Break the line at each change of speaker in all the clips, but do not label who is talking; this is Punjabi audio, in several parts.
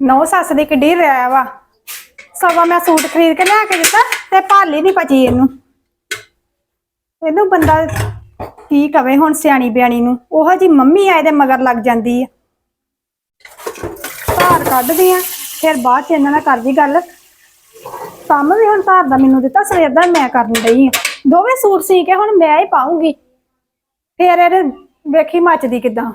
ਨੌ ਸੱਸ ਦੀ ਕਿੱਡੀ ਰਿਆ ਵਾ। ਸਵਾ ਮੈਂ ਸੂਟ ਖਰੀਦ ਕੇ ਲਿਆ ਕੇ ਦਿੱਤਾ ਤੇ ਭਾਲੀ ਨਹੀਂ ਪਚੀ ਇਹਨੂੰ। ਇਹਨੂੰ ਬੰਦਾ ਕੀ ਕਵੇ ਹੁਣ ਸਿਆਣੀ ਬਿਆਣੀ ਨੂੰ। ਉਹ ਜੀ ਮੰਮੀ ਆਏ ਦੇ ਮਗਰ ਲੱਗ ਜਾਂਦੀ ਆ। ਧਾਰ ਕੱਢਦੀ ਆ, ਫਿਰ ਬਾਅਦ ਚ ਇਹਨਾਂ ਨਾਲ ਕਰਦੀ ਗੱਲ। ਕੰਮ ਵੀ ਹੁਣ ਧਾਰ ਦਾ ਮੈਨੂੰ ਦਿੱਤਾ, ਸਵੇਰ ਦਾ ਮੈਂ ਕਰਨ ਡਈ ਆ। ਦੋਵੇਂ ਸੂਟ ਸੀ ਕੇ ਹੁਣ ਮੈਂ ਹੀ ਪਾਉਂਗੀ। ਫਿਰ ਇਹ ਵੇਖੀ ਮੱਚਦੀ ਕਿਦਾਂ।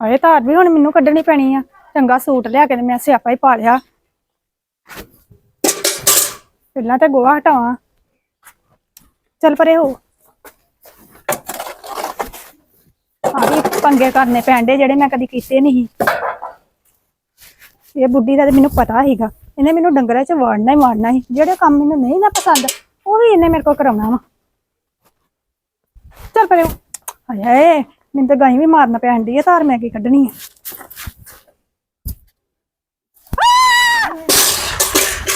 ਅਰੇ ਧਾਰ ਵੀ ਹੁਣ ਮੈਨੂੰ ਕੱਢਣੀ ਪੈਣੀ ਆ। ਚੰਗਾ ਸੂਟ ਲਿਆ ਕੇ ਤੇ ਮੈਂ ਸਿਆਪਾ ਹੀ ਪਾ ਲਿਆ। ਪਹਿਲਾਂ ਤਾਂ ਗੋਹਾ ਹਟਾਵਾਂ। ਚੱਲ ਪਰੇ ਹੋ। ਆ ਵੀ ਪੰਗੇ ਕਰਨੇ ਪੈਂਦੇ ਜਿਹੜੇ ਮੈਂ ਕਦੀ ਕੀਤੇ ਨਹੀਂ ਇਹ ਬੁੱਢੀ ਦਾ ਤੇ ਮੈਨੂੰ ਪਤਾ ਸੀਗਾ। ਇਹਨੇ ਮੈਨੂੰ ਡੰਗਰਾਂ 'ਚ ਵਾੜਨਾ ਹੀ ਵਾੜਨਾ ਸੀ। ਜਿਹੜੇ ਕੰਮ ਮੈਨੂੰ ਨਹੀਂ ਨਾ ਪਸੰਦ, ਉਹ ਵੀ ਇਹਨੇ ਮੇਰੇ ਕੋਲ ਕਰਾਉਣਾ ਵਾ। ਚੱਲ ਪਰੇ ਹੋ। ਹਾਏ। ਮੈਨੂੰ ਤਾਂ ਗਾਈ ਵੀ ਮਾਰਨਾ ਪੈਣ ਡਈ ਆ ਧਾਰ ਮੈਂ ਕੀ ਕੱਢਣੀ ਆ।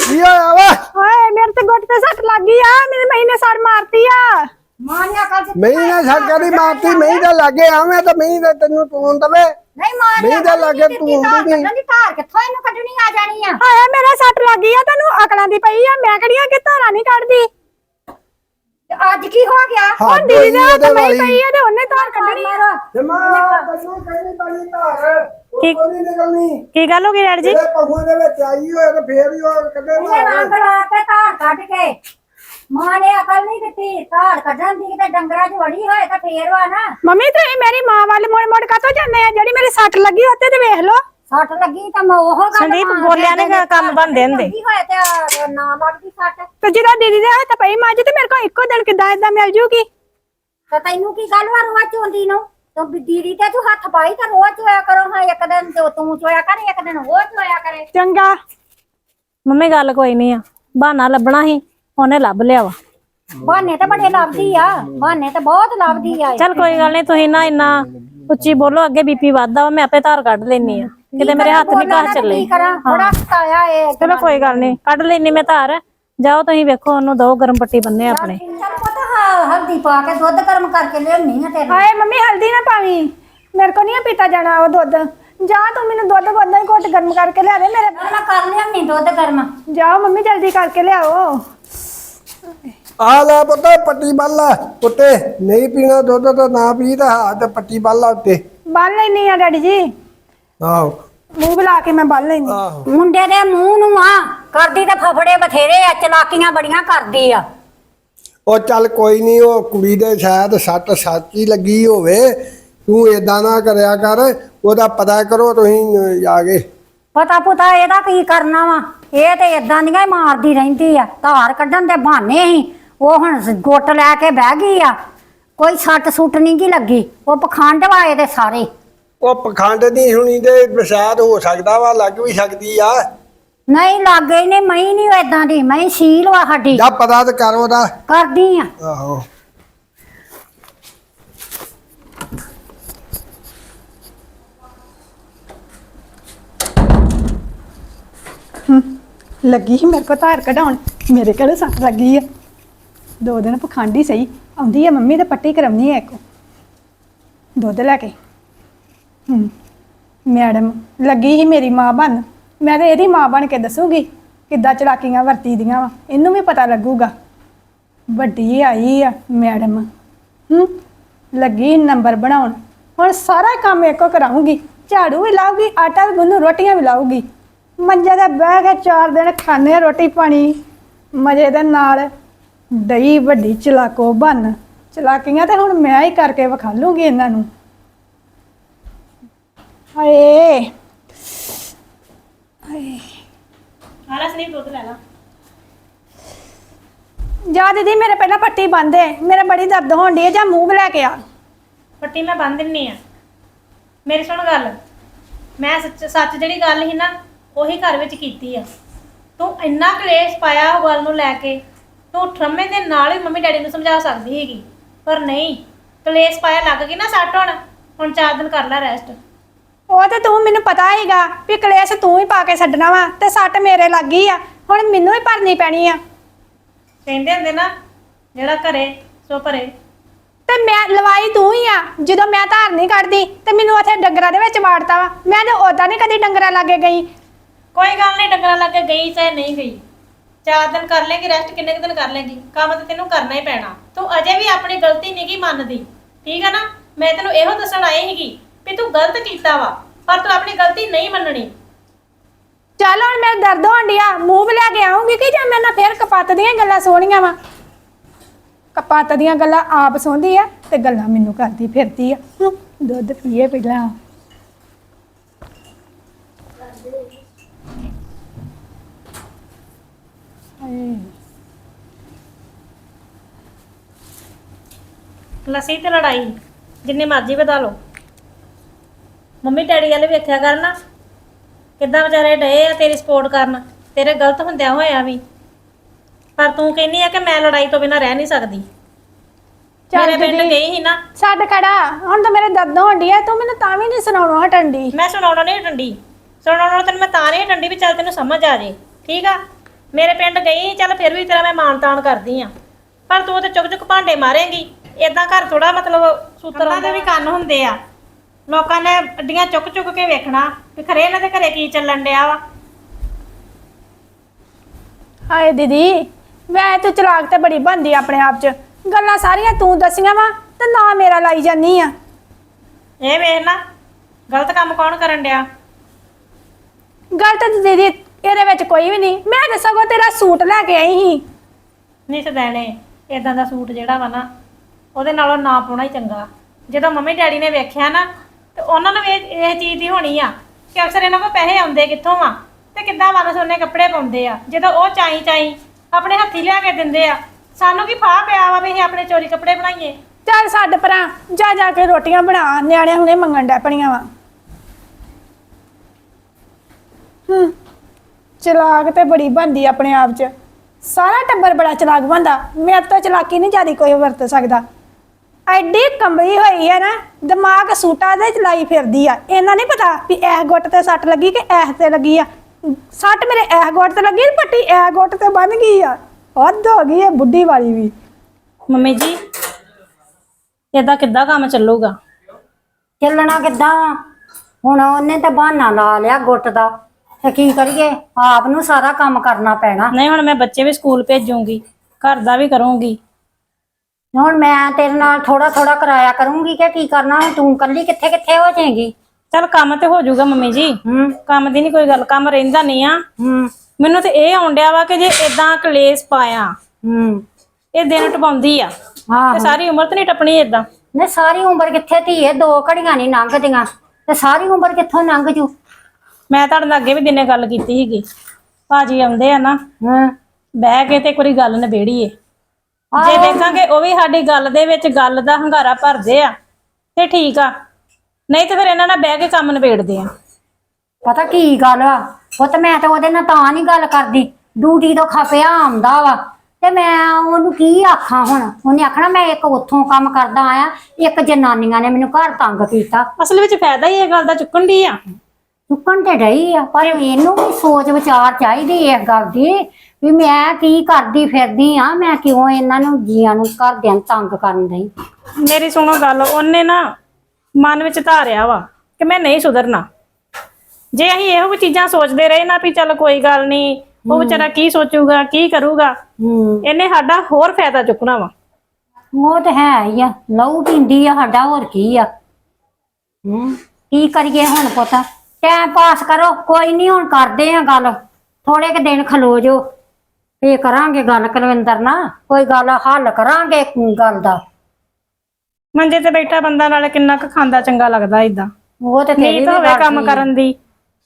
ਕੀ ਹੋਇਆ ਵਾ
ਹਾਏ ਮੇਰੇ ਤੇ ਗੁੱਟ ਤੇ ਸੱਟ ਲੱਗ ਗਈ ਆ ਮੇਰੇ ਮਹੀਨੇ ਸੜ ਮਾਰਤੀ ਆ।
ਮਾਰਿਆ ਕਰ ਦਿੱਤੀ
ਮੈਂ ਨਾ ਛੱਡ ਦੀ ਮਾਰਤੀ ਮੈਂ ਤਾਂ ਲੱਗੇ ਆਵੇਂ ਤਾਂ ਮੈਂ ਤਾਂ ਤੈਨੂੰ ਤੂੰ ਦਵੇ।
ਨਹੀਂ ਮਾਰਿਆ
ਨਹੀਂ ਤਾਂ ਲੱਗੇ ਤੂੰ ਹੁੰਦੀ ਨਹੀਂ
ਕੱਢਣ ਦੀ ਧਾਰ ਕਿੱਥੋਂ ਇਹਨੂੰ ਕੱਢਣੀ ਆ ਜਾਣੀ ਆ।
ਹਾਏ ਮੇਰੇ ਸੱਟ ਲੱਗ ਗਈ ਆ ਤੈਨੂੰ ਅਕਲਾਂ ਦੀ ਪਈ ਆ ਮੈਂ ਕਿਹੜੀਆਂ ਕਿ ਧਾਰਾਂ ਨਹੀਂ ਕੱਢਦੀ?
ਅੱਜ ਕੀ ਹੋ ਗਿਆ?
ਹੁਣ ਦੀਦੀ ਦੇ ਹੱਥ ਪਈ ਪਈ ਆ ਤੇ ਉਹਨੇ ਧਾਰ ਕੱਢਣੀ ਆ।
ਜਮਾ ਤੈਨੂੰ ਕਹਿੰਦੀ ਬਣੀ ਧਾਰ
ਕੀ-
ਉਹ ਨਹੀਂ ਨਿਕਲਣੀ।
ਕੀ ਗੱਲ ਹੋ ਗਈ ਡੈਡ ਜੀ?
ਜਿਹੜੇ ਪਹੂਆਂ ਦੇ ਵਿੱਚ ਆਈ ਹੋਏ ਤੇ ਫੇਰ ਹੀ ਉਹ ਕੱਢੇ
ਇਹਨੇ ਰੰਗ ਲਾ ਕੇ ਧਾਰ ਕੱਢ ਕੇ ਮਾਂ ਨੇ ਅਕਲ ਨਹੀਂ ਦਿੱਤੀ ਧਾਰ ਕੱਢਣ ਦੀ ਤੇ ਡੰਗਰਾਂ 'ਚ ਵੜੀ ਹੋਏ ਤਾਂ ਫੇਰ ਵਾ ਨਾ।
ਮੰਮੀ ਤੁਸੀਂ ਮੇਰੀ ਮਾਂ ਵੱਲ ਮੁੜ ਮੁੜ ਕਾਤੋਂ ਜਾਂਦੇ ਆ? ਜਿਹੜੀ ਮੇਰੀ ਸੱਟ ਲੱਗੀ ਉੱਤੇ ਤੇ ਵੇਖ ਲਓ।
ਸੱਟ ਲੱਗੀ ਤਾਂ ਮੈਂ ਉਹ ਗੱਲ
ਸੰਦੀਪ,
ਮਾਰ
ਬੋਲਿਆ ਨੀ
ਦਿੰਦੇ,
ਕੰਮ ਬਣਦੇ ਹੁੰਦੇ।
ਲੱਗੀ ਹੋਏ ਤੇ ਆ, ਨਾ ਲੱਗਦੀ ਸੱਟ।
ਤੇ ਜਿਹੜਾ ਦੀਦੀ ਦੇ ਹੱਥ ਪਈ ਮੱਝ ਤੇ ਮੇਰੇ ਕੋਲ ਇੱਕੋ ਦਿਨ ਕਿੱਦਾਂ ਏਦਾਂ ਮਿਲ ਜੂਗੀ?
ਤੇ ਤੈਨੂੰ ਕੀ ਗੱਲ ਵਾ ਰੋਜ਼ ਚੋਂਦੀ ਨੂੰ? ਤੂੰ ਵੀ ਦੀਦੀ ਤੇ ਤੂੰ ਹੱਥ ਪਾਈ ਤਾਂ ਰੋਜ਼ ਚੋਇਆ ਕਰੋ ਹਾਂ ਇੱਕ ਦਿਨ ਤੇ ਤੂੰ ਚੋਇਆ ਕਰ ਇੱਕ ਦਿਨ ਉਹ ਚੋਇਆ ਕਰੇ।
ਚੰਗਾ।
ਮੰਮੀ ਗੱਲ ਕੋਈ ਨਹੀਂ ਆ। ਬਹਾਨਾ ਲੱਭਣਾ ਸੀ ਉਹਨੇ ਲੱਭ ਲਿਆ ਵਾ।
ਬਹਾਨੇ ਤਾਂ ਬੜੇ ਲੱਭਦੀ ਆ ਬਹਾਨੇ ਤਾਂ ਬਹੁਤ ਲੱਭਦੀ ਆ ਇਹ।
ਚੱਲ ਕੋਈ ਗੱਲ ਨਹੀਂ ਤੁਸੀਂ ਨਾ ਇੰਨਾ ਉੱਚੀ ਬੋਲੋ ਅੱਗੇ ਬੀਪੀ ਵੱਧਦਾ ਵਾ ਮੈਂ ਆਪੇ ਧਾਰ ਕੱਢ ਲੈਣੀ ਆ। ਕਿਤੇ ਮੇਰੇ ਹੱਥ ਨਹੀਂ ਘਾਹ ਚੱਲੇ।
ਕੀ ਕਰਾਂ? ਬੜਾ ਸਤਾਇਆ ਏ
ਚਲੋ ਕੋਈ ਗੱਲ ਨਹੀਂ ਕੱਢ ਲੈਣੀ ਮੈਂ ਧਾਰ। ਜਾਓ ਤੁਸੀਂ ਵੇਖੋ ਉਹਨੂੰ ਦੋ ਗਰਮ ਪੱਟੀ ਬੰਨੇ ਆਪਣੇ।
ਚੱਲ ਪਤਾ ਹਾਂ ਹਲਦੀ ਪਾ ਕੇ ਦੁੱਧ ਗਰਮ ਕਰਕੇ ਲਿਆਉਣੀ ਆ ਤੇਰੇ
ਹਾਏ ਮੰਮੀ ਹਲਦੀ ਨਾ ਪਾਵੀਂ। ਮੇਰੇ ਕੋ ਨਹੀਂ ਪੀਤਾ ਜਾਣਾ ਉਹ ਦੁੱਧ। ਜਾ ਤੂੰ ਮੈਨੂੰ ਦੁੱਧ ਬੰਦਾ ਹੀ ਘੁੱਟ ਗਰਮ ਕਰਕੇ ਲਿਆ ਦੇ ਮੇਰੇ
ਮੈਂ ਕਰ ਲਿਆਉਣੀ ਦੁੱਧ ਗਰਮ।
ਜਾਓ ਮੰਮੀ ਜਲਦੀ ਕਰਕੇ ਲਿਆਓ।
ਆ ਲੈ ਪੁੱਤ ਪੱਟੀ ਬੰਨ ਲੈ। ਪੁੱਤੇ ਨਹੀਂ ਪੀਣਾ ਦੁੱਧ ਤਾਂ ਨਾ ਪੀ ਤਾਂ ਹੱਥ ਪੱਟੀ ਬੰਨ ਲਾ ਉੱਤੇ।
ਬੰਨ ਲੈਣੀ ਆ ਡੈਡੀ ਜੀ।
ਆਹੋ।
ਮੂੰਹ ਬੁਲਾ ਕੇ ਮੈਂ ਬੰਨ
ਆਹੋ।
ਮੁੰਡੇ ਦੇ ਮੂੰਹ ਨੂੰ ਆ ਕਰਦੀ ਤਾਂ ਫਫੜੇ ਬਥੇਰੇ ਆ ਚਲਾਕੀਆਂ ਬੜੀਆਂ ਕਰਦੀ ਆ।
ਉਹ ਚੱਲ ਕੋਈ ਨਹੀਂ ਉਹ ਕੁੜੀ ਦੇ ਸ਼ਾਇਦ ਸੱਟ ਸੱਚ ਹੀ ਲੱਗੀ ਹੋਵੇ। ਤੂੰ ਏਦਾਂ ਨਾ ਕਰਿਆ ਕਰ ਉਹਦਾ ਪਤਾ ਕਰੋ ਤੁਸੀਂ ਜਾ ਕੇ।
ਪਤਾ ਪੁਤਾ ਇਹਦਾ ਕੀ ਕਰਨਾ ਵਾ? ਇਹ ਤੇ ਇਦਾਂ ਦੀਆਂ ਹੀ ਮਾਰਦੀ ਰਹਿੰਦੀ ਆ। ਧਾਰ ਕੱਢਣ ਦੇ ਬਹਾਨੇ ਹੀ ਉਹ ਹੁਣ ਗੁੱਟ ਲੈ ਕੇ ਬਹਿ ਗਈ ਆ। ਕੋਈ ਸੱਟ ਸੁੱਟ ਨਹੀਂ ਗੀ ਲੱਗੀ। ਉਹ ਪਖੰਡ ਵਾ ਇਹਦੇ ਸਾਰੇ।
ਉਹ ਪਖੰਡ ਦੀ ਹੁਣੀ ਤੇ ਸ਼ਾਇਦ ਹੋ ਸਕਦਾ ਵਾ ਲੱਗ ਵੀ ਸਕਦੀ ਆ।
ਨਹੀਂ ਲੱਗੇ ਨੇ ਮੈਂ ਨਹੀਂ ਇਦਾਂ ਦੀ ਮੈਂ ਸੀਲ ਵਾ ਸਾਡੀ।
ਜਾ ਪਤਾ ਤੇ ਕਰ ਉਹਦਾ।
ਕਰਦੀ ਆ।
ਆਹੋ।
ਲੱਗੀ ਸੀ ਮੇਰੇ ਕੋ ਧਾਰ ਕਢਾਉਣ ਮੇਰੇ ਕਿਹੜੇ ਸੱਟ ਲੱਗੀ ਆ। ਦੋ ਦਿਨ ਪਖੰਡੀ ਸਹੀ ਆਉਂਦੀ ਆ ਮੰਮੀ ਤੇ ਪੱਟੀ ਕਰਾਉਣੀ ਆ ਇੱਕ। ਦੁੱਧ ਲੈ ਕੇ। ਹੂੰ ਮੈਡਮ, ਲੱਗੀ ਹੀ ਮੇਰੀ ਮਾਂ ਬਣ। ਮੈਂ ਤੇ ਇਹਦੀ ਮਾਂ ਬਣ ਕੇ ਦੱਸੂਗੀ ਕਿੱਦਾਂ ਚਲਾਕੀਆਂ ਵਰਤੀ ਦੀਆਂ ਵਾ। ਇਹਨੂੰ ਵੀ ਪਤਾ ਲੱਗੂਗਾ। ਵੱਡੀ ਆਈ ਆ, ਮੈਡਮ। ਹੂੰ ਲੱਗੀ ਨੰਬਰ ਬਣਾਉਣ। ਹੁਣ ਸਾਰਾ ਕੰਮ ਇੱਕੋ ਕਰਾਉਂਗੀ ਝਾੜੂ ਵੀ ਲਾਊਗੀ, ਆਟਾ ਵੀ ਗੁੰਨੂ, ਰੋਟੀਆਂ ਵੀ ਲਾਊਗੀ। ਮੰਜੇ ਤੇ ਬਹਿ ਕੇ ਚਾਰ ਦਿਨ ਖਾਣੇ ਆ ਰੋਟੀ ਪਾਣੀ। ਮਜੇ ਦੇ ਨਾਲ ਡਈ ਵੱਡੀ ਚਲਾਕੋ ਬਣ। ਚਲਾਕੀਆਂ ਤੇ ਹੁਣ ਮੈਂ ਹੀ ਕਰਕੇ ਵਿਖਾ ਲੂੰਗੀ ਇਹਨਾਂ ਨੂੰ। ਹਾਏ।
ਆਲਾ ਸਨੀਪ ਦੁੱਧ ਲੈ ਲਾ।
ਜਾ ਦੀਦੀ ਮੇਰੇ ਪਹਿਲਾਂ ਪੱਟੀ ਬੰਦ ਹੈ ਮੇਰੇ ਬੜੀ ਦਰਦ ਹੋਣ ਡਈ ਹੈ ਜਾਂ ਮੂੰਹ ਲੈ ਕੇ ਆ।
ਪੱਟੀ ਮੈਂ ਬੰਨ ਦਿੰਨੀ ਆ। ਮੇਰੀ ਸੁਣ ਗੱਲ। ਮੈਂ ਸੱਚ ਸੱਚ ਜਿਹੜੀ ਗੱਲ ਸੀ ਨਾ ਉਹੀ ਘਰ ਵਿੱਚ ਕੀਤੀ ਆ। ਤੂੰ ਇੰਨਾ ਕਲੇਸ਼ ਪਾਇਆ ਉਹ ਗੱਲ ਨੂੰ ਲੈ ਕੇ। ਤੂੰ ਠਰਮੇ ਦੇ ਨਾਲ ਹੀ ਮੰਮੀ ਡੈਡੀ ਨੂੰ ਸਮਝਾ ਸਕਦੀ ਹੈਗੀ ਪਰ ਨਹੀਂ ਕਲੇਸ਼ ਪਾਇਆ ਲੱਗ ਗਈ ਨਾ ਸੱਟ ਹੁਣ। ਹੁਣ ਚਾਰ ਦਿਨ ਕਰ ਲੈ ਰੈਸਟ
ਉਹ ਤੇ ਤੂੰ ਮੈਨੂੰ ਪਤਾ ਹੈਗਾ ਵੀ ਕਲੇਸ਼ ਤੂੰ ਹੀ ਪਾ ਕੇ ਛੱਡਣਾ ਵਾ ਤੇ ਸੱਟ ਮੇਰੇ ਲੱਗ ਗਈ ਆ। ਹੁਣ ਮੈਨੂੰ ਹੀ ਭਰਨੀ ਪੈਣੀ ਆ।
ਕਹਿੰਦੇ ਹੁੰਦੇ ਨਾ ਜਿਹੜਾ ਘਰੇ ਸੋ ਭਰੇ।
ਤੇ ਮੈਂ ਲਵਾਈ ਤੂੰ ਹੀ ਆ। ਜਦੋਂ ਮੈਂ ਧਾਰ ਨਹੀਂ ਕੱਢਦੀ ਤੇ ਮੈਨੂੰ ਉੱਥੇ ਡੰਗਰਾਂ ਦੇ ਵਿੱਚ ਵਾੜਤਾ ਵਾ। ਮੈਂ ਤੇ ਉਦਾਂ ਨਹੀਂ ਕਦੀ ਡੰਗਰਾਂ ਲਾਗੇ ਗਈ।
ਕੋਈ ਗੱਲ ਨਹੀਂ ਡੰਗਰਾਂ ਲੱਗੇ ਗਈ ਚਾਹੇ ਨਹੀਂ ਗਈ। ਚਾਰ ਦਿਨ ਕਰ ਲੇਗੀ ਰੈਸਟ ਕਿੰਨੇ ਕੁ ਦਿਨ ਕਰ ਲੇਗੀ? ਕੰਮ ਤੇ ਤੈਨੂੰ ਕਰਨਾ ਹੀ ਪੈਣਾ। ਤੂੰ ਅਜੇ ਵੀ ਆਪਣੀ ਗਲਤੀ ਨਹੀਂ ਗੀ ਮੰਨਦੀ। ਠੀਕ ਹੈ ਨਾ? ਮੈਂ ਤੈਨੂੰ ਇਹੋ ਦੱਸਣ ਆਈ ਸੀਗੀ ਵੀ ਤੂੰ ਗਲਤ ਕੀਤਾ ਵਾ ਪਰ ਤੂੰ ਆਪਣੀ ਗਲਤੀ ਨਹੀਂ ਮੰਨਣੀ।
ਚੱਲ ਹੁਣ ਮੇਰਾ ਦਰਦ ਹੋਣ ਡਿਆ ਮੂੰਹ ਵੀ ਲੈ ਕੇ ਆਉਂਗੀ ਕਿ ਜਾਂ ਮੇਰੇ ਨਾਲ ਫੇਰ ਕਪੱਤ ਦੀਆਂ ਗੱਲਾਂ ਸੋਹਣੀਆਂ ਵਾ? ਕਪੱਤ ਦੀਆਂ ਗੱਲਾਂ ਆਪ ਸੁਣਦੀ ਆ ਤੇ ਗੱਲਾਂ ਮੈਨੂੰ ਕਰਦੀ ਫਿਰਦੀ ਆ। ਹੂੰ, ਦੁੱਧ ਪੀਏ ਪਹਿਲਾਂ। ਹਾਏ
ਲਸੀ ਤੇ ਲੜਾਈ ਜਿੰਨੇ ਮਰਜ਼ੀ ਵਧਾ ਲਓ। ਮੰਮੀ ਡੈਡੀ ਵਾਲੇ ਵੇਖਿਆ ਕਰਨਾ। ਕਿੱਦਾਂ ਵਿਚਾਰੇ ਡਏ ਆ ਤੇਰੀ ਸਪੋਰਟ ਕਰਨ। ਤੇਰੇ ਗਲਤ ਹੁੰਦਿਆਂ ਹੋਇਆ ਵੀ। ਪਰ ਤੂੰ ਕਹਿੰਦੀ ਆ ਕਿ ਮੈਂ ਲੜਾਈ ਤੋਂ ਬਿਨਾਂ ਰਹਿ ਨਹੀਂ ਸਕਦੀ।
ਚੱਲ
ਮੇਰੇ ਪਿੰਡ
ਦੀਦੀ।
ਗਈ ਸੀ ਨਾ।
ਛੱਡ ਖੜਾ। ਹੁਣ ਤਾਂ ਮੇਰੇ ਦਰਦ ਹੋਣ ਡਿਆ ਤੂੰ ਮੈਨੂੰ ਤਾਂ ਵੀ ਨਹੀਂ ਸੁਣਾਉਣੋਂ ਹਟਣ ਦੀ
ਮੈਂ ਸੁਣਾਉਣਾ ਨਹੀਂ ਡੰਡੀ ਸੁਣਾਉਣਾ ਤੈਨੂੰ ਮੈਂ ਤਾਂ ਨਹੀਂ ਡੰਡੀ ਵੀ ਚੱਲ ਤੈਨੂੰ ਸਮਝ ਆ ਜੇ। ਠੀਕ ਆ? ਮੇਰੇ ਪਿੰਡ ਗਈ ਚੱਲ ਫਿਰ ਵੀ ਤੇਰਾ ਮੈਂ ਮਾਣ ਤਾਣ ਕਰਦੀ ਆ। ਪਰ ਤੂੰ ਤੇ ਚੁੱਕ ਚੁੱਕ ਭਾਂਡੇ ਮਾਰੇਂਗੀ। ਏਦਾਂ ਘਰ ਥੋੜਾ ਮਤਲਬ ਸੂਤਰਾਂ ਦੇ ਵੀ ਕੰਨ ਹੁੰਦੇ ਆ। ਲੋਕਾਂ ਨੇ ਅੱਡੀਆਂ ਚੁੱਕ ਚੁੱਕ ਕੇ ਵੇਖਣਾ ਵੀ ਖਰੇ ਇਹਨਾਂ ਦੇ ਘਰੇ ਕੀ ਚੱਲਣ ਡਿਆ ਵਾ।
ਹਾਏ ਦੀਦੀ ਵੈ ਤੂੰ ਚਲਾਕ ਤੇ ਬੜੀ ਬੰਦੀ ਆਪਣੇ ਆਪ 'ਚ। ਗੱਲਾਂ ਸਾਰੀਆਂ ਤੂੰ ਦੱਸੀਆਂ ਵਾ ਤੇ ਨਾ ਮੇਰਾ ਲਾਈ ਜਾਨੀ ਆ।
ਇਹ ਵੇਖ ਨਾ ਗਲਤ ਕੰਮ ਕੌਣ ਕਰਨ ਡਿਆ?
ਗਲਤ ਤਾਂ ਦੀਦੀ ਇਹਦੇ ਵਿੱਚ ਕੋਈ ਵੀ ਨਹੀਂ। ਮੈਂ ਤਾਂ ਸਗੋਂ ਤੇਰਾ ਸੂਟ ਲੈ ਕੇ ਆਈ ਸੀ।
ਨਹੀਂ ਸਦੈਣੇ ਇਦਾਂ ਦਾ ਸੂਟ ਜਿਹੜਾ ਵਾ ਨਾ ਉਹਦੇ ਨਾਲੋਂ ਨਾ ਪਾਉਣਾ ਹੀ ਚੰਗਾ। ਜਦੋਂ ਮੰਮੀ ਡੈਡੀ ਨੇ ਵੇਖਿਆ ਨਾ ਤੇ ਉਹਨਾਂ ਨੂੰ ਵੀ ਇਹ ਇਹ ਚੀਜ਼ ਦੀ ਹੋਣੀ ਆ ਕਿ ਅਕਸਰ ਇਹਨਾਂ ਕੋਲ ਪੈਸੇ ਆਉਂਦੇ ਕਿੱਥੋਂ ਆ ਤੇ ਕਿੱਦਾਂ ਵਨ ਸੋਨੇ ਕੱਪੜੇ ਪਾਉਂਦੇ ਆ। ਜਦੋਂ ਉਹ ਚਾਈ ਚਾਈ ਆਪਣੇ ਹੱਥੀ ਲਿਆ ਕੇ ਦਿੰਦੇ ਆ, ਸਾਨੂੰ ਕੀ ਫਾਹ ਪਿਆ ਵਾ ਵੀ ਅਸੀਂ ਆਪਣੇ ਚੋਰੀ ਕੱਪੜੇ ਬਣਾਈਏ?
ਚੱਲ ਛੱਡ ਪਰਾਂ, ਜਾ ਜਾ ਕੇ ਰੋਟੀਆਂ ਬਣਾ ਨਿਆਣੇ ਹੁਣੇ ਮੰਗਣ ਡੈ ਪਣੀਆਂ ਵਾ। ਹੂੰ, ਚਲਾਕ ਤੇ ਬੜੀ ਬੰਦੀ ਆਪਣੇ ਆਪ 'ਚ। ਸਾਰਾ ਟੱਬਰ ਬੜਾ ਚਲਾਕ ਬੰਦਾ ਮੇਰੇ ਤੋਂ ਚਲਾਕੀ ਨਹੀਂ ਜਿਆਦੀ ਕੋਈ ਵਰਤ ਸਕਦਾ। ਐਡੀ ਕੰਬਲੀ ਹੋਈ ਹੈ ਨਾ ਦਿਮਾਗ ਸੂਟਾ ਦੇ ਚਲਾਈ ਫਿਰਦੀ ਆ। ਇਹਨਾਂ ਨਹੀਂ ਪਤਾ ਵੀ ਇਹ ਗੁੱਟ ਤੇ ਸੱਟ ਲੱਗੀ ਕਿ ਐਸ ਤੇ ਲੱਗੀ ਆ। ਸੱਟ ਮੇਰੇ ਇਹ ਗੁੱਟ ਤੇ ਲੱਗੀ ਪੱਟੀ ਇਹ ਗੁੱਟ ਤੇ ਬੰਨ ਗਈ ਆ। ਹੱਦ ਹੋ ਗਈ ਹੈ ਬੁੱਢੀ ਵਾਲੀ ਵੀ।
ਮੰਮੀ ਜੀ ਇਦਾਂ ਕਿੱਦਾਂ ਕੰਮ ਚੱਲੂਗਾ?
ਚੱਲਣਾ ਕਿੱਦਾਂ? ਹੁਣ ਉਹਨੇ ਤਾਂ ਬਹਾਨਾ ਲਾ ਲਿਆ ਗੁੱਟ ਦਾ। ਤੇ ਕੀ ਕਰੀਏ? ਆਪ ਨੂੰ ਸਾਰਾ ਕੰਮ ਕਰਨਾ ਪੈਣਾ।
ਨਹੀਂ ਹੁਣ ਮੈਂ ਬੱਚੇ ਵੀ ਸਕੂਲ ਭੇਜੂੰਗੀ ਘਰ ਦਾ ਵੀ ਕਰੂੰਗੀ।
ਹੁਣ ਮੈਂ ਤੇਰੇ ਨਾਲ ਥੋੜਾ ਥੋੜਾ ਕਰਾਇਆ ਕਰੂੰਗੀ ਕਿ ਕੀ ਕਰਨਾ ਹੁਣ ਤੂੰ ਕੱਲੀ ਕਿੱਥੇ ਕਿੱਥੇ ਹੋ ਜਾਏਗੀ?
ਚਲ ਕੰਮ ਤੇ ਹੋ ਜਾਊਗਾ ਮੰਮੀ ਜੀ।
ਹੂੰ।
ਕੰਮ ਦੀ ਨਹੀਂ ਕੋਈ ਗੱਲ ਕੰਮ ਰਹਿੰਦਾ ਨਹੀਂ ਆ।
ਹੂੰ।
ਮੈਨੂੰ ਤੇ ਇਹ ਆਉਂਦਿਆ ਵਾ ਕਿ ਜੇ ਇਦਾਂ ਕਲੇਸ਼ ਪਾਇਆ
ਹੂੰ।
ਇਹ ਦਿਨ ਟਪਾਉਂਦੀ ਆ।
ਹਾਂ
ਤੇ ਸਾਰੀ ਉਮਰ ਤੇ ਨਹੀਂ ਟਪਣੀ ਇਦਾਂ
ਨੇ ਸਾਰੀ ਉਮਰ ਕਿੱਥੇ ਧੀਏ ਦੋ ਘੜੀਆਂ ਨਹੀਂ ਲੰਘਦੀਆਂ। ਤੇ ਸਾਰੀ ਉਮਰ ਕਿੱਥੋਂ ਲੰਘ ਜੂ?
ਮੈਂ ਤੁਹਾਡੇ ਨਾਲ ਅੱਗੇ ਵੀ ਦਿਨੇ ਗੱਲ ਕੀਤੀ ਸੀਗੀ। ਭਾਜੀ ਆਉਂਦੇ ਆ ਨਾ
ਹਾਂ।
ਬਹਿ ਕੇ ਤੇ ਇੱਕ ਵਾਰੀ ਗੱਲ ਨਿਬੇੜੀਏ। ਜੇ। ਵੇਖਾਂਗੇ ਉਹ ਵੀ ਸਾਡੀ ਗੱਲ ਦੇ ਵਿੱਚ ਗੱਲ ਦਾ ਹੰਗਾਰਾ ਭਰਦੇ ਆ ਤੇ ਠੀਕ ਆ। ਨਹੀਂ ਤੇ ਫਿਰ ਇਹਨਾਂ ਨਾਲ ਬਹਿ ਕੇ ਕੰਮ ਨਿਬੇੜਦੇ ਆ।
ਪਤਾ ਕੀ ਗੱਲ ਆ? ਪੁੱਤ ਮੈਂ ਤਾਂ ਉਹਦੇ ਨਾਲ ਤਾਂ ਨਹੀਂ ਗੱਲ ਕਰਦੀ। ਡਿਊਟੀ ਤੋਂ ਖਪਿਆ ਆਉਂਦਾ ਵਾ। ਤੇ ਮੈਂ ਉਹਨੂੰ ਕੀ ਆਖਾਂ ਹੁਣ? ਉਹਨੇ ਆਖਣਾ ਮੈਂ ਇੱਕ ਉੱਥੋਂ ਕੰਮ ਕਰਦਾ ਆਇਆ ਇੱਕ ਜਨਾਨੀਆਂ ਨੇ ਮੈਨੂੰ ਘਰ ਤੰਗ ਕੀਤਾ।
ਅਸਲ ਵਿੱਚ ਫਾਇਦਾ ਹੀ ਇਹ ਗੱਲ ਦਾ ਚੁੱਕਣ ਦੀ ਆ।
ਚੁੱਕਣ ਤੇ ਡਈ ਆ ਪਰ ਇਹਨੂੰ ਵੀ ਸੋਚ ਵਿਚਾਰ ਚਾਹੀਦੀ ਇਸ ਗੱਲ ਦੀ। ਵੀ ਮੈਂ ਕੀ ਕਰਦੀ ਫਿਰਦੀ ਆ ਮੈਂ ਕਿਉਂ ਇਹਨਾਂ ਨੂੰ ਜੀਆਂ ਨੂੰ ਘਰਦਿਆਂ ਨੂੰ ਤੰਗ ਕਰਨ ਦਈ
ਮੇਰੀ ਸੁਣੋ ਗੱਲ ਉਹਨੇ ਨਾ ਮਨ ਵਿੱਚ ਧਾਰਿਆ ਵਾ ਕਿ ਮੈਂ ਨਹੀਂ ਸੁਧਰਨਾ। ਜੇ ਅਸੀਂ ਇਹੋ ਜਿਹੀ ਚੀਜ਼ਾਂ ਸੋਚਦੇ ਰਹੇ ਨਾ ਵੀ ਚੱਲ ਕੋਈ ਗੱਲ ਨਹੀਂ ਉਹ ਵਿਚਾਰਾ ਕੀ ਸੋਚੂਗਾ ਕੀ ਕਰੂਗਾ
ਹੂੰ।
ਇਹਨੇ ਸਾਡਾ ਹੋਰ ਫਾਇਦਾ ਚੁੱਕਣਾ ਵਾ।
ਉਹ ਤੇ ਹੈ ਹੀ ਆ ਲਹੂ ਪੀਂਦੀ ਆ ਸਾਡਾ ਹੋਰ ਕੀ ਆ? ਹੂੰ ਕੀ ਕਰੀਏ ਹੁਣ ਪੁੱਤ? ਟਾਈਮ ਪਾਸ ਕਰੋ ਕੋਈ ਨਹੀਂ ਹੁਣ ਕਰਦੇ ਆ ਗੱਲ। ਥੋੜੇ ਕੁ ਦਿਨ ਖਲੋ ਜੋ ਫੇ ਕਰਾਂਗੇ ਗੱਲ ਕੁਲਵਿੰਦਰ ਨਾਲ। ਕੋਈ ਗੱਲ ਹੱਲ ਕਰਾਂਗੇ ਗੱਲ ਦਾ।
ਮੰਜੇ ਤੇ ਬੈਠਾ ਬੰਦਾ ਨਾਲੇ ਕਿੰਨਾ ਕੁ ਖਾਂਦਾ ਚੰਗਾ ਲੱਗਦਾ ਇਦਾਂ
ਉਹ ਤੇ ਤੇਰੀ
ਨੀਤ
ਵੀ
ਹੋਵੇ
ਗੱਲ
ਕੰਮ
ਠੀਕ।
ਕਰਨ ਦੀ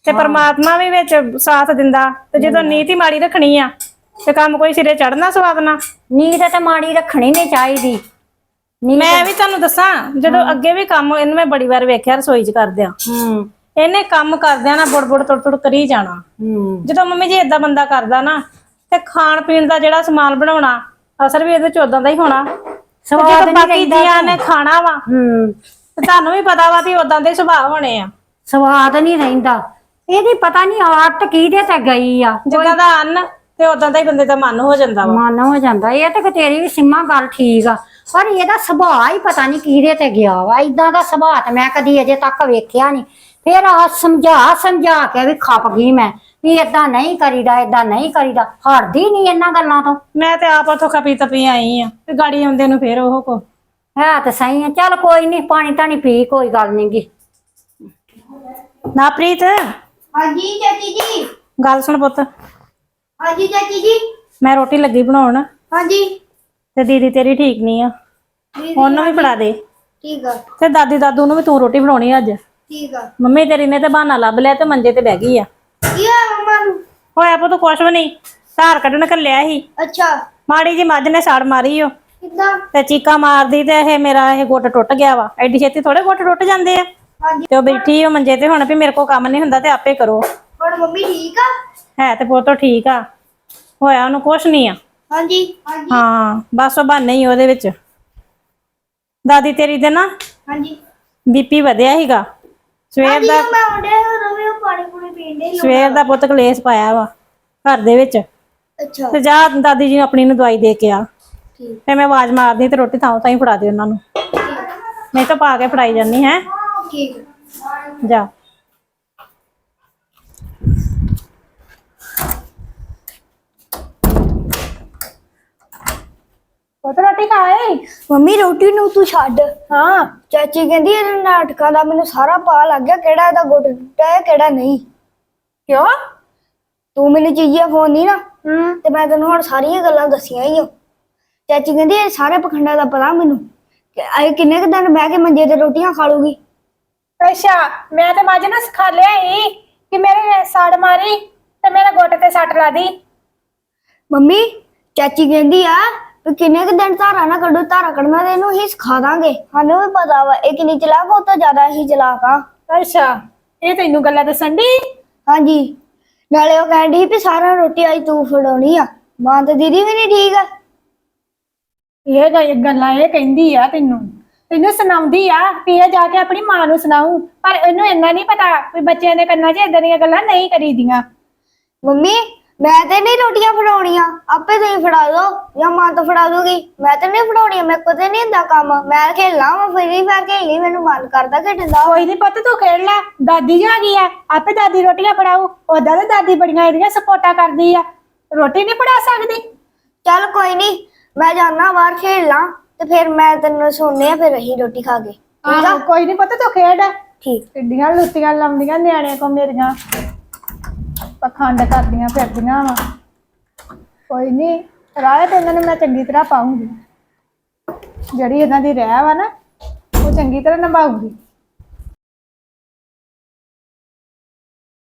ਤੇ ਪਰਮਾਤਮਾ ਵੀ ਵਿੱਚ ਸਾਥ ਦਿੰਦਾ ਤੇ ਜਦੋਂ ਨੀਤ ਮਾੜੀ ਰੱਖਣੀ ਆ ਤੇ ਕੰਮ ਕੋਈ ਸਿਰੇ ਚੜਨਾ ਸਵਾਦ ਨਾ
ਨੀਂਦ ਤੇ ਮਾੜੀ ਰੱਖਣੀ ਨਹੀਂ ਚਾਹੀਦੀ। ਨੀਂਦ
ਮੈਂ ਵੀ ਤੁਹਾਨੂੰ ਦੱਸਾਂ ਜਦੋਂ ਅੱਗੇ ਵੀ ਕੰਮ ਇਹਨੂੰ ਮੈਂ ਬੜੀ ਵਾਰ ਵੇਖਿਆ ਰਸੋਈ 'ਚ ਕਰਦਿਆਂ।
ਹੂੰ।
ਇਹਨੇ ਕੰਮ ਕਰਦਿਆਂ ਨਾ ਬੁੜ ਬੁੜ ਤੁੜ ਤੁੜ ਕਰੀ ਜਾਣਾ।
ਹੂੰ।
ਜਦੋਂ ਮੰਮੀ ਜੀ ਇਦਾਂ ਬੰਦਾ ਕਰਦਾ ਨਾ ਤੇ ਖਾਣ ਪੀਣ ਦਾ ਜਿਹੜਾ ਸਮਾਨ ਬਣਾਉਣਾ ਅਸਰ ਵੀ ਇਹਦੇ ਚ ਉਦਾਂ ਦਾ ਹੀ ਹੋਣਾ। ਤੇ
ਸਵਾਦ ਨਹੀਂ
ਬਾਕੀ ਜੀਆਂ ਨੇ ਖਾਣਾ ਵਾ
ਹੂੰ।
ਤੇ ਤੁਹਾਨੂੰ ਵੀ ਪਤਾ ਵਾ ਵੀ ਉਦਾਂ ਦੇ ਸੁਭਾਅ ਹੋਣੇ ਆ।
ਸਵਾਦ ਨਹੀਂ ਰਹਿੰਦਾ। ਇਹਦੀ ਪਤਾ ਨਹੀਂ ਆਦਤ ਕਿਹਦੇ ਤੇ ਗਈ ਆ।
ਜਿੱਦਾਂ ਦਾ ਅੰਨ ਤੇ ਉਦਾਂ ਦਾ ਹੀ ਬੰਦੇ ਦਾ ਮਨ ਹੋ ਜਾਂਦਾ ਵਾ।
ਮਨ ਹੋ ਜਾਂਦਾ। ਇਹ ਤੇ ਤੇਰੀ ਵੀ ਸਿੰਮਾ ਗੱਲ ਠੀਕ ਆ। ਪਰ ਇਹਦਾ ਸੁਭਾਅ ਹੀ ਪਤਾ ਨਹੀਂ ਕਿਹਦੇ ਤੇ ਗਿਆ ਵਾ। ਇਦਾਂ ਦਾ ਸੁਭਾਅ ਤੇ ਮੈਂ ਕਦੀ ਅਜੇ ਤੱਕ ਵੇਖਿਆ ਨਹੀਂ। ਫਿਰ ਆ ਸਮਝਾ ਸਮਝਾ ਕੇ ਵੀ ਖੱਪ ਗਈ ਮੈਂ ਵੀ ਇਦਾਂ ਨਹੀਂ ਕਰੀਦਾ ਇਦਾਂ ਨਹੀਂ ਕਰੀਦਾ ਹਟਦੀ ਨਹੀਂ ਇਹਨਾਂ ਗੱਲਾਂ ਤੋਂ।
ਮੈਂ ਤੇ ਆਪ ਉਥੋਂ ਖਪੀ ਤਪੀ ਆਈ ਆ ਤੇ ਗਾੜੀ ਆਉਂਦੇ ਨੂੰ ਫੇਰ ਉਹ ਕੋ।
ਹੈ ਤੇ ਸਹੀ ਹੈ ਚੱਲ ਕੋਈ ਨਹੀਂ ਪਾਣੀ ਤਾਂ ਨਹੀਂ ਪੀ ਕੋਈ ਗੱਲ ਨਹੀਂ ਗੀ।
ਨਾ ਪ੍ਰੀਤ
ਹਾਂਜੀ ਚਾਚੀ ਜੀ।
ਗੱਲ ਸੁਣ ਪੁੱਤ।
ਹਾਂਜੀ ਚਾਚੀ ਜੀ।
ਮੈਂ ਰੋਟੀ ਲੱਗੀ ਬਣਾਉਣ।
ਹਾਂਜੀ।
ਤੇ ਦੀਦੀ ਤੇਰੀ ਠੀਕ ਨਹੀਂ ਆ। ਉਹਨੂੰ ਵੀ ਫੜਾ ਦੇ।
ਠੀਕ ਆ।
ਤੇ ਦਾਦੀ ਦਾਦੂ ਨੂੰ ਵੀ ਤੂੰ ਰੋਟੀ ਬਣਾਉਣੀ ਅੱਜ।
ਠੀਕ ਆ।
ਮੰਮੀ ਤੇਰੀ ਨੇ ਤੇ ਬਹਾਨਾ ਲੱਭ ਲਿਆ ਤੇ ਮੰਜੇ ਤੇ ਬਹਿ ਗਈ ਆ।
ਕੀ ਆ ਮੰਮਾ ਨੂੰ?
ਹੋਇਆ ਪੁੱਤ ਕੁਛ ਵੀ ਨਹੀਂ। ਧਾਰ ਕੱਢਣ ਕੱਲਿਆ ਸੀ।
ਅੱਛਾ।
ਮਾੜੀ ਜੀ ਮੱਝ ਨੇ ਸੜ ਮਾਰੀ ਓ।
ਕਿੱਦਾਂ?
ਤੇ ਚੀਕਾ ਮਾਰਦੀ ਤੇ ਇਹ ਮੇਰਾ ਇਹ ਗੁੱਟ ਟੁੱਟ ਗਿਆ ਵਾ। ਐਡੀ ਛੇਤੀ ਥੋੜੇ ਗੁੱਟ ਟੁੱਟ ਜਾਂਦੇ ਆ।
ਹਾਂਜੀ।
ਤੇ ਉਹ ਬੈਠੀ ਉਹ ਮੰਜੇ ਤੇ ਹੁਣ ਵੀ ਮੇਰੇ ਕੋ ਕੰਮ ਨਹੀਂ ਹੁੰਦਾ ਤੇ ਆਪੇ ਕਰੋ।
ਹੁਣ ਮੰਮੀ ਠੀਕ ਆ?
ਹੈ ਤੇ ਪੁੱਤ ਠੀਕ ਆ। ਹੋਇਆ ਉਹਨੂੰ ਕੁਛ ਨਹੀਂ ਆ।
ਹਾਂਜੀ। ਹਾਂਜੀ।
ਹਾਂ ਬਸ ਉਹ ਬਹਾਨੇ ਹੀ ਉਹਦੇ ਵਿੱਚ। ਦਾਦੀ ਤੇਰੀ ਦੇ ਨਾ
ਹਾਂਜੀ।
ਬੀਪੀ ਵਧਿਆ ਸੀਗਾ। ਸਵੇਰ ਦਾ
ਮੈਂ ਹੁੰਦੇ ਰਵੇ ਉਹ ਪਾਣੀ ਪੂਣੀ ਪੀਣ ਦੇ
ਸਵੇਰ ਦਾ ਪੁੱਤ ਕਲੇਸ਼ ਪਾਇਆ ਵਾ ਘਰ ਦੇ ਵਿੱਚ।
ਅੱਛਾ।
ਤੇ ਜਾ ਦਾਦੀ ਜੀ ਨੂੰ ਆਪਣੀ ਨੂੰ ਦਵਾਈ ਦੇ ਕੇ ਆ।
ਠੀਕ।
ਤੇ ਮੈਂ ਆਵਾਜ਼ ਮਾਰਦੀ ਤੇ ਰੋਟੀ ਥਾਂ ਥਾਂ ਹੀ ਫੜਾ ਦੇ ਉਹਨਾਂ ਨੂੰ। ਮੈਂ ਤਾਂ ਪਾ ਕੇ ਫੜਾਈ ਜਾਂਦੀ ਹੈ
ਠੀਕ।
ਜਾ।
ਪੁੱਤ ਰੋਟੀ ਖਾਏ?
ਮੰਮੀ ਰੋਟੀ ਨੂੰ ਤੂੰ ਛੱਡ।
ਹਾਂ।
ਚਾਚੀ ਕਹਿੰਦੀ ਇਹ ਨਾਟਕਾਂ ਦਾ ਮੈਨੂੰ ਸਾਰਾ ਪਤਾ ਲੱਗ ਗਿਆ ਕਿਹੜਾ ਇਹਦਾ ਗੁੱਟ ਟੁੱਟਾ ਹੈ ਕਿਹੜਾ ਨਹੀਂ।
ਕਿਉਂ?
ਤੂੰ ਮੈਨੂੰ ਚੀਜ਼ਾਂ ਫੋਨ ਨਹੀਂ ਨਾ ਤੇ ਮੈਂ ਤੈਨੂੰ ਹੁਣ ਸਾਰੀਆਂ ਗੱਲਾਂ ਦੱਸੀਆਂ ਹੀ ਆ। ਚਾਚੀ ਕਹਿੰਦੀ ਇਹ ਸਾਰੇ ਪਖੰਡਾਂ ਦਾ ਪਤਾ ਮੈਨੂੰ। ਕਿ ਇਹ ਕਿੰਨੇ ਕੁ ਦਿਨ ਬਹਿ ਕੇ ਮੰਜੇ ਤੇ ਰੋਟੀਆਂ ਖਾ ਲੂਗੀ?
ਅੱਛਾ ਮੈਂ ਤੇ ਮੱਝ ਨੂੰ ਸਿਖਾ ਲਿਆ ਸੀ ਕਿ ਮੇਰੇ ਸੜ ਮਾਰੀ ਤੇ ਮੇਰੇ ਗੁੱਟ ਤੇ ਸੱਟ ਲਾ ਦੀ।
ਮੰਮੀ ਚਾਚੀ ਕਹਿੰਦੀ ਆ ਵੀ ਕਿੰਨੇ ਕੁ ਦਿਨ ਧਾਰਾ ਨਾ ਕੱਢੋ ਧਾਰਾ ਕੱਢਣਾ ਤੇ ਇਹਨੂੰ ਹੀ ਸਿਖਾ ਦਾਂਗੇ। ਸਾਨੂੰ ਵੀ ਪਤਾ ਵਾ ਇਹ ਕਿੰਨੀ ਚਲਾਕ ਉਹ ਤੋਂ ਜ਼ਿਆਦਾ ਹੀ ਚਲਾਕ ਆ।
ਅੱਛਾ ਇਹ ਤੈਨੂੰ ਗੱਲਾਂ ਦੱਸਣ ਦੀ
ਹਾਂਜੀ। ਨਾਲੇ ਉਹ ਕਹਿੰਦੀ ਵੀ ਸਾਰਾ ਰੋਟੀ ਆਈ ਤੂੰ ਫੜਾਉਣੀ ਆ। ਮਾਂ ਤੇ ਦੀਦੀ ਵੀ ਨਹੀਂ ਠੀਕ ਆ।
ਇਹ ਗ- ਗੱਲਾਂ ਇਹ ਕਹਿੰਦੀ ਆ ਤੈਨੂੰ। ਤੈਨੂੰ ਸੁਣਾਉਂਦੀ ਆ ਵੀ ਇਹ ਜਾ ਕੇ ਆਪਣੀ ਮਾਂ ਨੂੰ ਸੁਣਾਉ ਪਰ ਇਹਨੂੰ ਇੰਨਾ ਨਹੀਂ ਪਤਾ ਵੀ ਬੱਚਿਆਂ ਦੇ ਕੰਨਾਂ 'ਚ ਇਦਾਂ ਦੀਆਂ ਗੱਲਾਂ ਨਹੀਂ ਕਰੀਦੀਆਂ।
ਮੰਮੀ ਮੈਂ ਤੇ ਨਹੀਂ ਰੋਟੀਆਂ ਫੜਾਉਣੀਆਂ ਆਪੇ ਤੁਸੀਂ ਫੜਾ ਦੋ ਜਾਂ ਮਾਂ ਤਾਂ ਫੜਾ ਦੂਗੀ। ਮੈਂ ਤੇ ਨਹੀਂ ਫੜਾਉਣੀਆਂ ਮੇਰੇ ਕੋਲ ਤੇ ਨਹੀਂ ਹੁੰਦਾ ਕੰਮ। ਮੈਂ ਖੇਲਣਾ ਵਾ ਫਰੀ ਫਾਇਰ ਖੇਲੀ ਮੈਨੂੰ ਮਨ ਕਰਦਾ ਖੇਡਣ ਦਾ।
ਕੋਈ ਨਹੀਂ ਪੁੱਤ ਤੂੰ ਖੇਡ ਲੈ। ਦਾਦੀ ਜਾ ਗਈ ਆ ਆਪੇ ਦਾਦੀ ਰੋਟੀਆਂ ਫੜਾਉ ਉਦਾਂ ਤੇ ਦਾਦੀ ਬੜੀਆਂ ਇਹਦੀਆਂ ਸਪੋਰਟਾਂ ਕਰਦੀ ਆ। ਰੋਟੀ ਨਹੀਂ ਫੜਾ ਸਕਦੀ?
ਚੱਲ ਕੋਈ ਨਹੀਂ ਮੈਂ ਜਾਣਾ ਬਾਹਰ ਖੇਡਣਾ ਤੇ ਫਿਰ ਮੈਂ ਤੈਨੂੰ ਸੋਨੇ ਆ ਫਿਰ ਅਸੀਂ ਰੋਟੀ ਖਾ ਕੇ। ਠੀਕ ਆ?
ਆਹੋ ਕੋਈ ਨਹੀਂ ਪੁੱਤ ਤੂੰ ਖੇਡ।
ਠੀਕ।
ਕਿੱਡੀਆਂ ਲੁੱਤੀਆਂ ਲਾਉਂਦੀਆਂ ਨਿਆਣਿਆਂ ਕੋ ਮੇਰੀਆਂ। ਪਖੰਡ ਕਰਦੀਆਂ ਫਿਰਦੀਆਂ ਵਾ। ਕੋਈ ਨਹੀਂ ਰਾਹ ਤੇ ਇਹਨਾਂ ਨੂੰ ਮੈਂ ਚੰਗੀ ਤਰ੍ਹਾਂ ਪਾਉਂਗੀ। ਜਿਹੜੀ ਇਹਨਾਂ ਦੀ ਰਹਿ ਵਾ ਨਾ, ਉਹ ਚੰਗੀ ਤਰ੍ਹਾਂ ਨਿਭਾਊਗੀ।